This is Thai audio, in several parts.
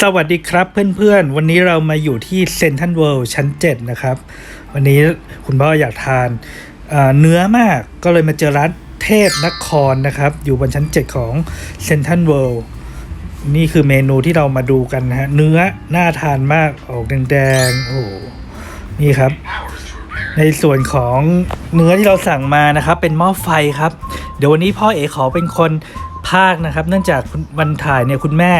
สวัสดีครับเพื่อนๆ วันนี้เรามาอยู่ที่เซนทันเวิลด์ชั้น 7 นะครับ วันนี้คุณพ่ออยากทานเนื้อมากก็เลยมาเจอร้านเทพนครนะครับ อยู่บนชั้น 7 ของเซนทันเวิลด์นี่คือเมนูที่เรามาดูกันนะฮะ เนื้อน่าทานมากออกแดงๆ โอ้โหนี่ครับ ในส่วนของเนื้อที่เราสั่งมานะครับ เป็นหม้อไฟครับ เดี๋ยววันนี้พ่อเอขอเป็นคน ภาคนะครับ เนื่องจากวันถ่ายเนี่ยคุณแม่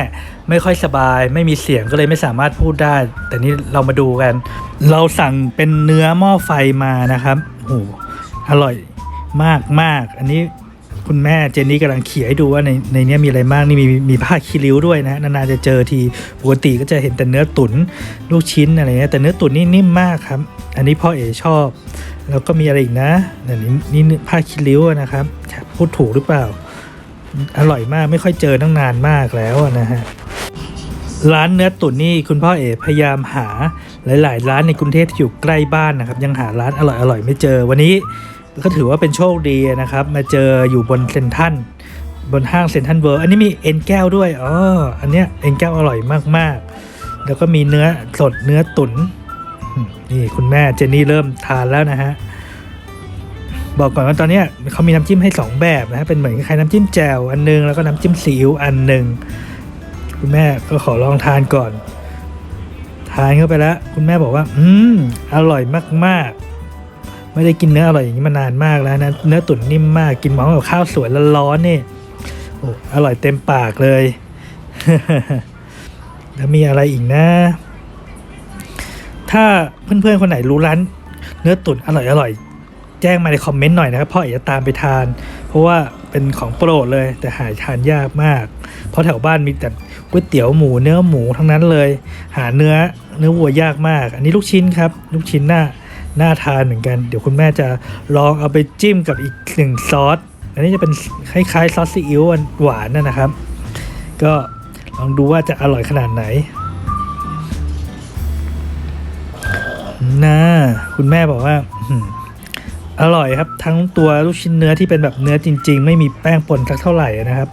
ไม่ค่อยสบาย ไม่มีเสียงก็เลยไม่สามารถพูดได้ แต่นี้เรามาดูกัน เราสั่งเป็นเนื้อหม้อไฟมานะครับโอ้โหอร่อยมากมากอันนี้คุณแม่เจนนี่กำลังเขียให้ดูว่าในในนี้มีอะไรบ้างนี่มีมีผ้าคีริ้วด้วยนะนานๆจะเจอทีปกติก็จะเห็นแต่เนื้อตุ๋นลูกชิ้นอะไรเงี้ยแต่เนื้อตุ๋นนี่นิ่มมากครับ อันนี้พ่อเอชอบ แล้วก็มีอะไรอีกนะนนี้นี่ผ้าคีริ้วนะครับพูดถูกหรือเปล่า อร่อยมากไม่ค่อยเจอตั้งนานมากแล้วนะฮะร้านเนื้อตุ๋นนี่คุณพ่อเอ๋พยายามหาหลาย ๆ ร้านในกรุงเทพที่อยู่ใกล้บ้านนะครับ ยังหาร้านอร่อย ๆ ไม่เจอวันนี้ก็ถือว่าเป็นโชคดีนะครับ มาเจออยู่บนเซนทันบนห้างเซนทันเวิร์อันนี้มีเอ็นแก้วด้วยอ๋ออันเนี้ยเอ็นแก้วอร่อยมากๆ แล้วก็มีเนื้อสดเนื้อตุ๋นนี่คุณแม่เจนนี่เริ่มทานแล้วนะฮะ บอกก่อนว่าตอนนี้เขามีน้ำจิ้มให้ 2 แบบนะฮะเป็นเหมือนคล้ายน้ำจิ้มแจ่วอันหนึง แล้วก็น้ำจิ้มซีอิ๊วอันหนึ่งคุณแม่ก็ขอลองทานก่อน ทานเข้าไปแล้ว คุณแม่บอกว่า อืม อร่อยมากๆ ไม่ได้กินเนื้ออร่อยอย่างนี้มานานมากแล้วนะ เนื้อตุ๋นนิ่มมาก กินหมองกับข้าวสวยร้อนๆนี่ โอ้อร่อยเต็มปากเลย แล้วมีอะไรอีกนะ ถ้าเพื่อนๆคนไหนรู้ร้านเนื้อตุ๋นอร่อยๆแจ้งมาในคอมเมนต์หน่อยนะครับพ่อเอ๋จะตามไปทาน เพราะว่าเป็นของโปรดเลยแต่หาทานยากมาก เพราะแถวบ้านมีแต่ก๋วยเตี๋ยวหมูเนื้อหมูทั้งนั้นเลย หาเนื้อเนื้อวัวยากมาก อันนี้ลูกชิ้นครับ ลูกชิ้นน่าน่าทานเหมือนกัน เดี๋ยวคุณแม่จะลองเอาไปจิ้มกับอีกหนึ่งซอส อันนี้จะเป็นคล้ายๆซอสซีอิ๊วหวานๆนะครับ ก็ลองดูว่าจะอร่อยขนาดไหนน่าคุณแม่บอกว่า อร่อยครับ ทั้งตัวลูกชิ้นเนื้อที่เป็นแบบเนื้อจริง ๆ ไม่มีแป้งป่นสักเท่าไหร่นะครับ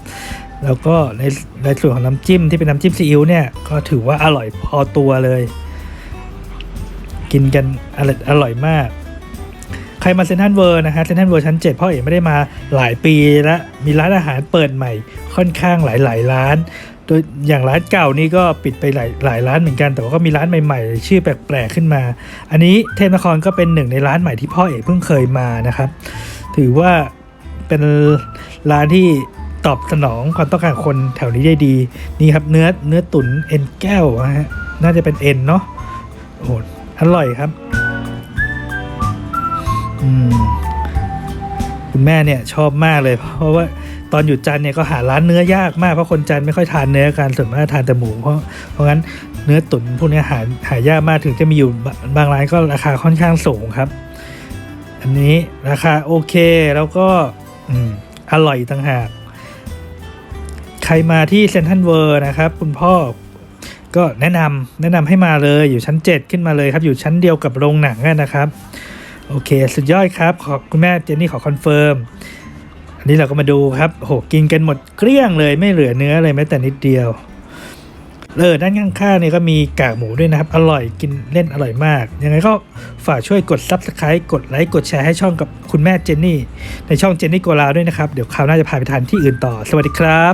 แล้วก็ในในส่วนของน้ำจิ้มที่เป็นน้ำจิ้มซีอิ๊วเนี่ยก็ถือว่าอร่อยพอตัวเลย กินกันอร่อยอร่อยมาก ใครมาเซนทรัลเวิร์นะฮะเซนทรัลเวิร์ชั้น 7 พ่อเอ๋ไม่ได้มาหลายปีแล้วมีร้านอาหารเปิดใหม่ค่อนข้างหลาย ๆ ร้าน โดยอย่างร้านเก่านี่ก็ปิดไปหลายหลายร้านเหมือนกัน แต่ว่าก็มีร้านใหม่ๆ ชื่อแปลกๆขึ้นมา อันนี้เทพนครก็เป็นหนึ่งในร้านใหม่ที่พ่อเอกเพิ่งเคยมานะครับ ถือว่าเป็นร้านที่ตอบสนองความต้องการคนแถวนี้ได้ดีนี่ครับเนื้อเนื้อตุ๋นเอ็นแก้วฮะน่าจะเป็นเอ็นเนาะโอ้โหอร่อยครับ อืม แม่เนี่ยชอบมากเลย เพราะว่าตอนอยู่จันเนี่ยก็หาร้านเนื้อยากมากเพราะคนจันไม่ค่อยทานเนื้อกันส่วนมากทานแต่หมูเพราะเพราะงั้นเนื้อตุ๋นพวกเนี้ยหาหายากมากถึงจะมีอยู่บางร้านก็ราคาค่อนข้างสูงครับ อันนี้ราคาโอเคแล้วก็อืมอร่อยต่างหากใครมาที่เซนทันเวอร์นะครับ คุณพ่อก็แนะนำแนะนำให้มาเลยอยู่ชั้น 7 ขึ้นมาเลยครับ อยู่ชั้นเดียวกับโรงหนังนะครับ โอเค สุดยอดครับ ขอคุณแม่เจนนี่ขอคอนเฟิร์ม อันนี้เราก็มาดูครับโหกินกันหมดเกลี้ยงเลยไม่เหลือเนื้อเลยแม้แต่นิดเดียวเออด้านข้างๆเนี่ยก็มีกากหมูด้วยนะครับ อร่อยกินเล่นอร่อยมาก ยังไงก็ฝากช่วยกด Subscribe กดไลค์กดแชร์ให้ช่องกับคุณแม่เจนนี่ ในช่องเจนนี่โกลาด้วยนะครับ เดี๋ยวคราวหน้าจะพาไปทานที่อื่นต่อ สวัสดีครับ